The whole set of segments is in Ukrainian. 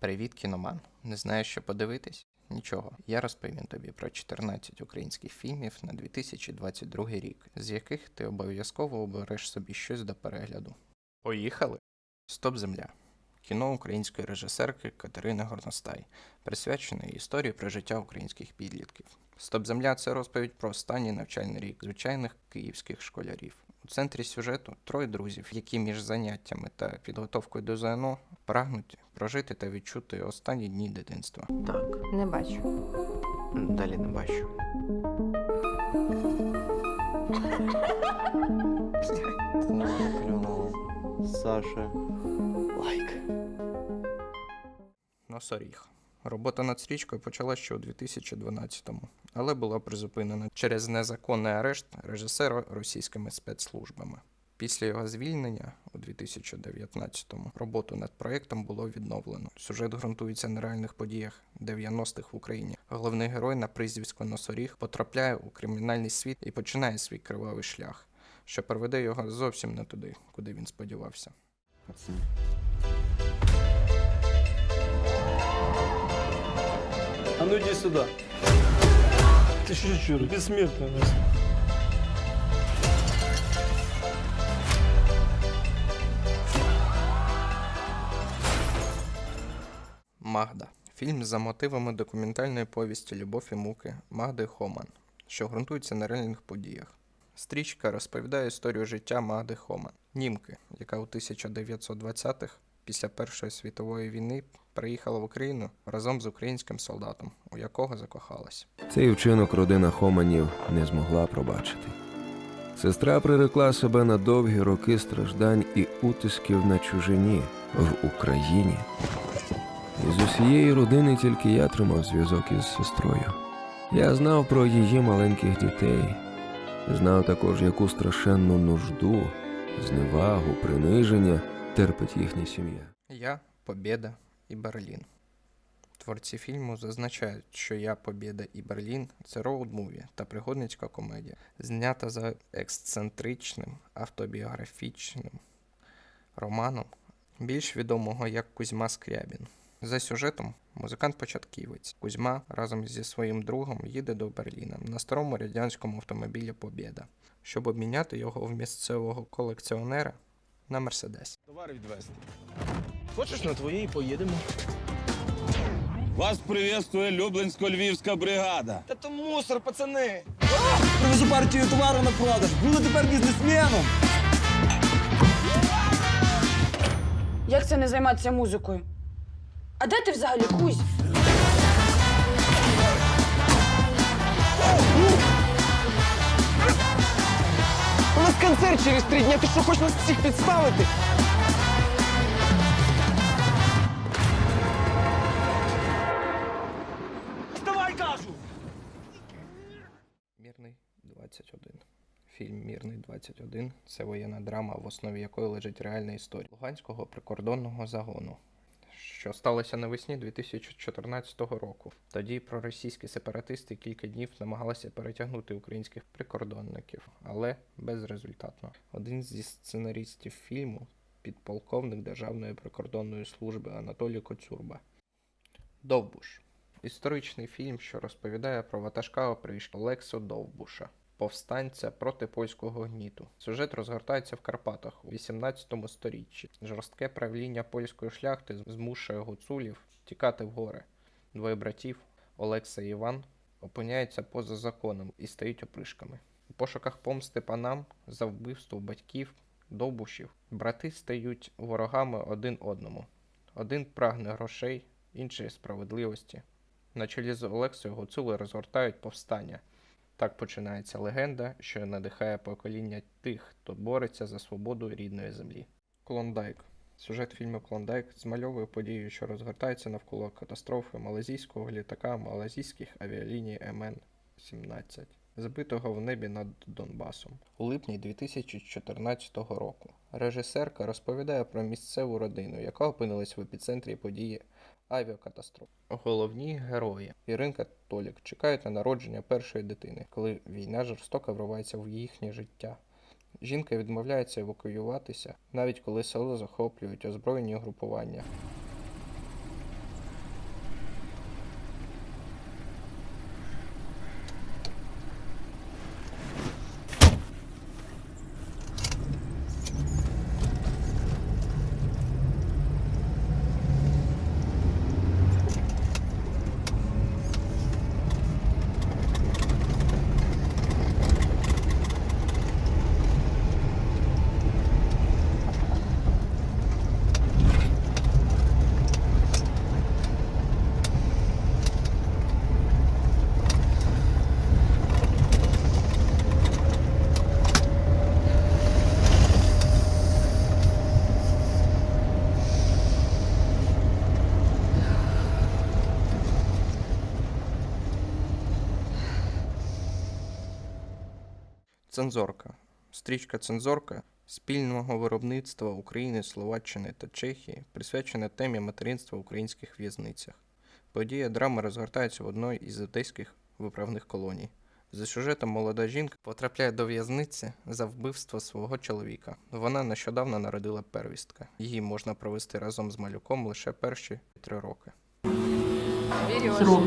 Привіт, кіноман. Не знаєш, що подивитись? Нічого, я розповім тобі про 14 українських фільмів на 2022 рік, з яких ти обов'язково обереш собі щось до перегляду. Поїхали! Стоп Земля. Кіно української режисерки Катерини Горностай, присвячене історії про життя українських підлітків. Стоп Земля це розповідь про останній навчальний рік звичайних київських школярів. У центрі сюжету троє друзів, які між заняттями та підготовкою до ЗНО прагнуть прожити та відчути останні дні дитинства. Так, Не бачу. далі не бачу. Саша. Лайк. Носоріг. Робота над стрічкою почалася ще у 2012-му, але була призупинена через незаконний арешт режисера російськими спецслужбами. Після його звільнення у 2019-му роботу над проєктом було відновлено. Сюжет ґрунтується на реальних подіях 90-х в Україні. Головний герой на прізвисько Носоріг потрапляє у кримінальний світ і починає свій кривавий шлях, що приведе його зовсім не туди, куди він сподівався. А ну иди сюда. Ты что, чур, бессмертный у. Магда. Фільм за мотивами документальної повісті Любов і муки Магди Хоман, що ґрунтується на реальних подіях. Стрічка розповідає історію життя Магди Хоман, німки, яка у 1920-х, після Першої світової війни, приїхала в Україну разом з українським солдатом, у якого закохалась. Цей вчинок родина Хоманів не змогла пробачити. Сестра прирекла себе на довгі роки страждань і утисків на чужині в Україні. І з усієї родини тільки я тримав зв'язок із сестрою. Я знав про її маленьких дітей, знав також, яку страшенну нужду, зневагу, приниження терпить їхня сім'я. Я, Побєда і Берлін. Творці фільму зазначають, що Я, Побєда і Берлін це роуд-муві та пригодницька комедія, знята за ексцентричним автобіографічним романом, більш відомого як Кузьма Скрябін. За сюжетом музикант-початківець Кузьма разом зі своїм другом їде до Берліна на старому радянському автомобілі Побєда, щоб обміняти його в місцевого колекціонера на Мерседес. Товар відвезти. Хочеш на твоїй поїдемо? Вас приветствує Люблинсько-Львівська бригада. Та то мусор, пацани! Привезу партію товару на продаж. Буду тепер бізнесменом. Як це не займатися музикою? А де ти взагалі кузь? Концерт через три дні. Ти що, хочеш нас всіх підставити? Вставай, кажу! Мірний 21. Фільм Мірний 21 це воєнна драма, в основі якої лежить реальна історія Луганського прикордонного загону, що сталося навесні 2014 року. Тоді проросійські сепаратисти кілька днів намагалися перетягнути українських прикордонників, але безрезультатно. Один зі сценаристів фільму підполковник Державної прикордонної служби Анатолій Коцюрба. Довбуш. Історичний фільм, що розповідає про ватажка опришка Олексо Довбуша, повстанця проти польського гніту. Сюжет розгортається в Карпатах у 18 сторіччі. Жорстке правління польської шляхти змушує гуцулів тікати в гори. Двоє братів Олекса і Іван опиняються поза законом і стають опришками. У пошуках помсти панам за вбивство батьків, довбушів, брати стають ворогами один одному. Один прагне грошей, інший справедливості. На чолі з Олексою Гуцули розгортають повстання. Так починається легенда, що надихає покоління тих, хто бореться за свободу рідної землі. Клондайк. Сюжет фільму Клондайк змальовує подію, що розгортається навколо катастрофи малазійського літака малазійських авіаліній МН-17, збитого в небі над Донбасом. У липні 2014 року режисерка розповідає про місцеву родину, яка опинилась в епіцентрі події авіакатастроф. Головні герої Іринка та Толік чекають на народження першої дитини, коли війна жорстоко вривається в їхнє життя. Жінка відмовляється евакуюватися, навіть коли село захоплюють озброєні угрупування. Цензорка. Стрічка Цензорка спільного виробництва України, Словаччини та Чехії присвячена темі материнства в українських в'язницях. Подія драми розгортається в одній із одеських виправних колоній. За сюжетом молода жінка потрапляє до в'язниці за вбивство свого чоловіка. Вона нещодавно народила первістка. Її можна провести разом з малюком лише перші три роки. Срок.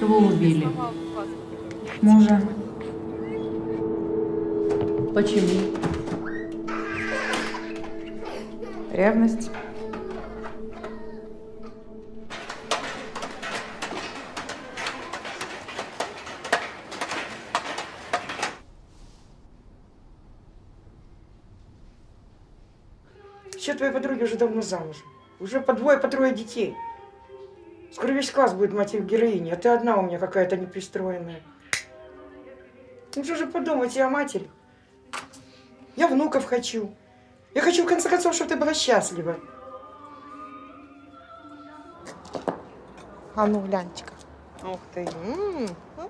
Кого убили? Мужа. Почему? Ревность. Все твои подруги уже давно замужем. Уже по двое, по трое детей. Скоро весь класс будет мать их героини, а ты одна у меня какая-то непристроенная. Ну что же подумать, я матери. Я внуков хочу. Я хочу, в конце концов, чтобы ты была счастлива. А ну, гляньте-ка. Ух ты. м, м,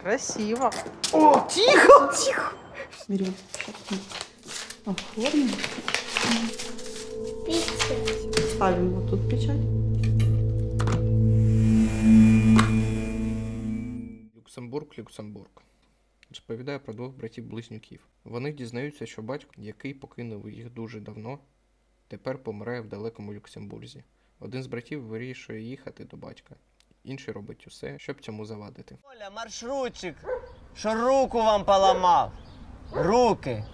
Красиво. О, тихо, тихо. Берем. Оформим. Ставим вот тут печать. Люксембург, Люксембург. Розповідає про двох братів-близнюків. Вони дізнаються, що батько, який покинув їх дуже давно, тепер помирає в далекому Люксембурзі. Один з братів вирішує їхати до батька, інший робить усе, щоб цьому завадити. Оля, маршрутчик, що руку вам поламав. Руки.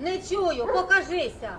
Не чую, покажися.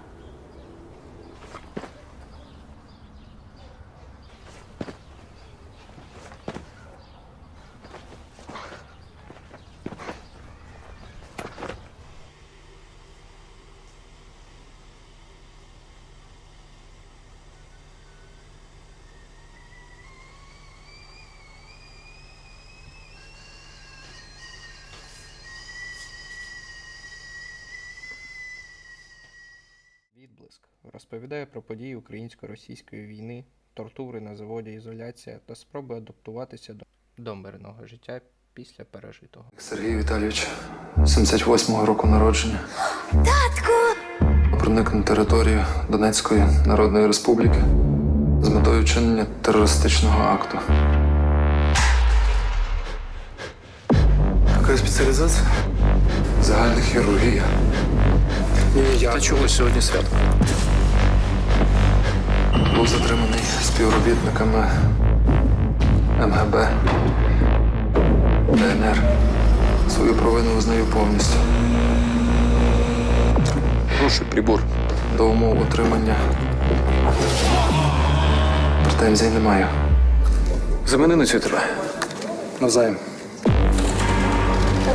Розповідає про події українсько-російської війни, тортури на заводі ізоляція та спроби адаптуватися до, до мирного життя після пережитого. Сергій Віталійович, 78-го року народження. Татку! Проник на територію Донецької Народної Республіки з метою вчинення терористичного акту. Яка спеціалізація? Загальна хірургія. Ні, я. Та чого сьогодні свято? Співробітниками МГБ, ДНР. Свою провину визнаю повністю. Прошу прибор. До умов отримання. Претензій не маю. Замени на цю тебе. Навзаєм.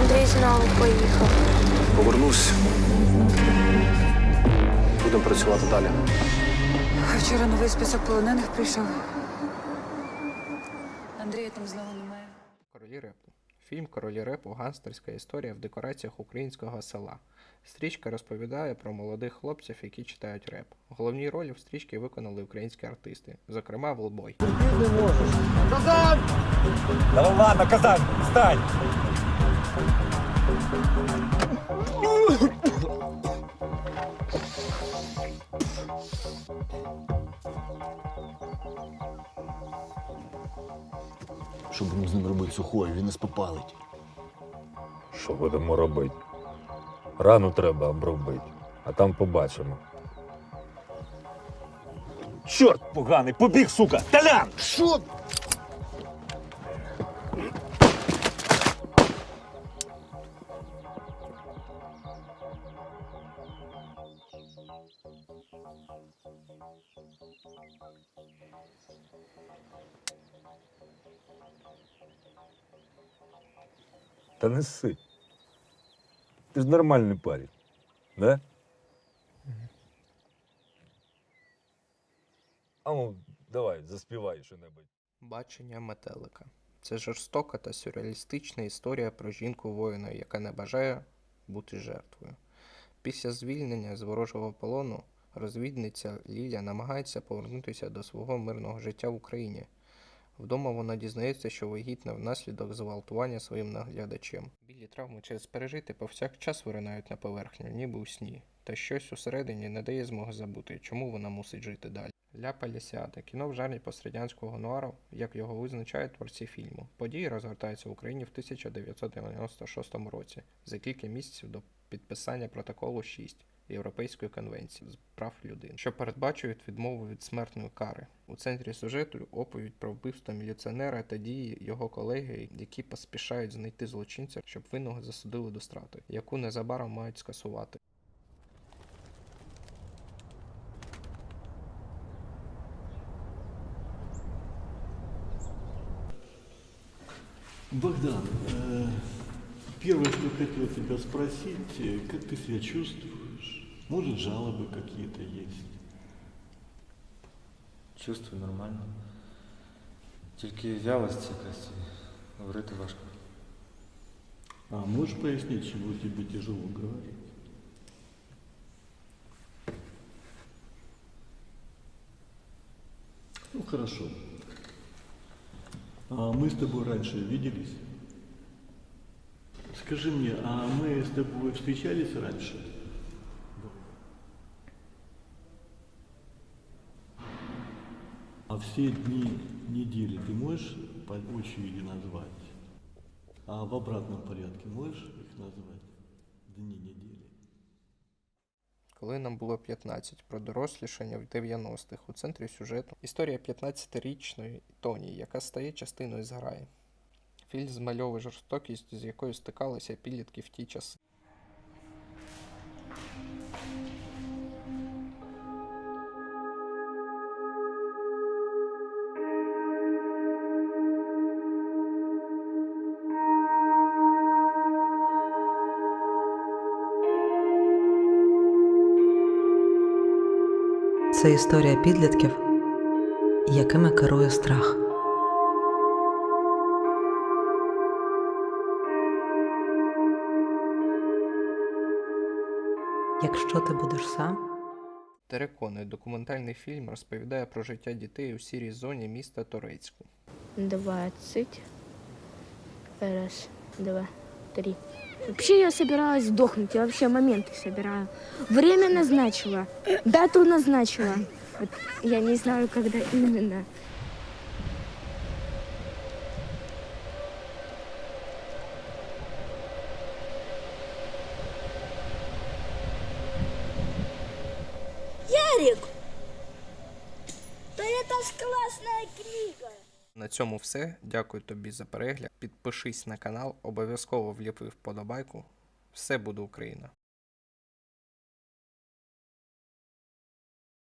Андрій знову поїхав. Повернусь. Будемо працювати далі. Вчора новий список полонених прийшов. Андрія там знову немає. Королі репу. Фільм Королі репу гангстерська історія в декораціях українського села. Стрічка розповідає про молодих хлопців, які читають реп. Головні ролі в стрічці виконали українські артисти, зокрема Волбой. Давай, ладно, Казань, встань. Що будемо з ним робити сухою, він нас попалить. Що будемо робити? Рану треба обробити, а там побачимо. Чорт поганий, побіг, сука! Талян! Що? Та не сси. Ти ж нормальний парень, да? А ну, давай, заспівай що-небудь. Бачення метелика. Це жорстока та сюрреалістична історія про жінку воїна, яка не бажає бути жертвою. Після звільнення з ворожого полону розвідниця Ліля намагається повернутися до свого мирного життя в Україні, Вдома вона дізнається, що вагітна внаслідок зґвалтування своїм наглядачем. Білі травми через пережити повсякчас виринають на поверхню, ніби у сні. Та щось усередині не дає змоги забути, чому вона мусить жити далі. Ля Палісіада кіно в жанрі пострадянського нуару, як його визначають творці фільму. Події розгортаються в Україні в 1996 році, за кілька місяців до підписання протоколу 6 Європейської конвенції з прав людини, що передбачують відмову від смертної кари. У центрі сюжету оповідь про вбивство міліціонера та дії його колеги, які поспішають знайти злочинця, щоб винного засудили до страти, яку незабаром мають скасувати. Богдан, э, первое, что хотел тебя спросить, э, как ты себя чувствуешь? Может, жалобы какие-то есть? Чувствую нормально. Тільки вялость якась, і говорити важко. А можешь пояснить, чего тебе тяжело говорить? Ну, хорошо. А мы с тобой раньше виделись? Скажи мне, а мы с тобой встречались раньше? А все дни недели ты можешь по очереди назвать? А в обратном порядке можешь их назвать? Дни недели. Коли нам було 15, про дорослішання в 90-х у центрі сюжету історія 15-річної Тоні, яка стає частиною зграї. Фільм змальовує жорстокість, з якою стикалися підлітки в ті часи. Це історія підлітків, якими керує страх. Якщо ти будеш сам, Терекони документальний фільм розповідає про життя дітей у сірій зоні міста Торецьку. Двадцать. Раз, два, три. Вообще я собиралась сдохнуть, я вообще моменты собираю. Время назначила, дату назначила. Вот я не знаю, когда именно. На цьому все. Дякую тобі за перегляд. Підпишись на канал, обов'язково вліпи вподобайку. Все буде Україна!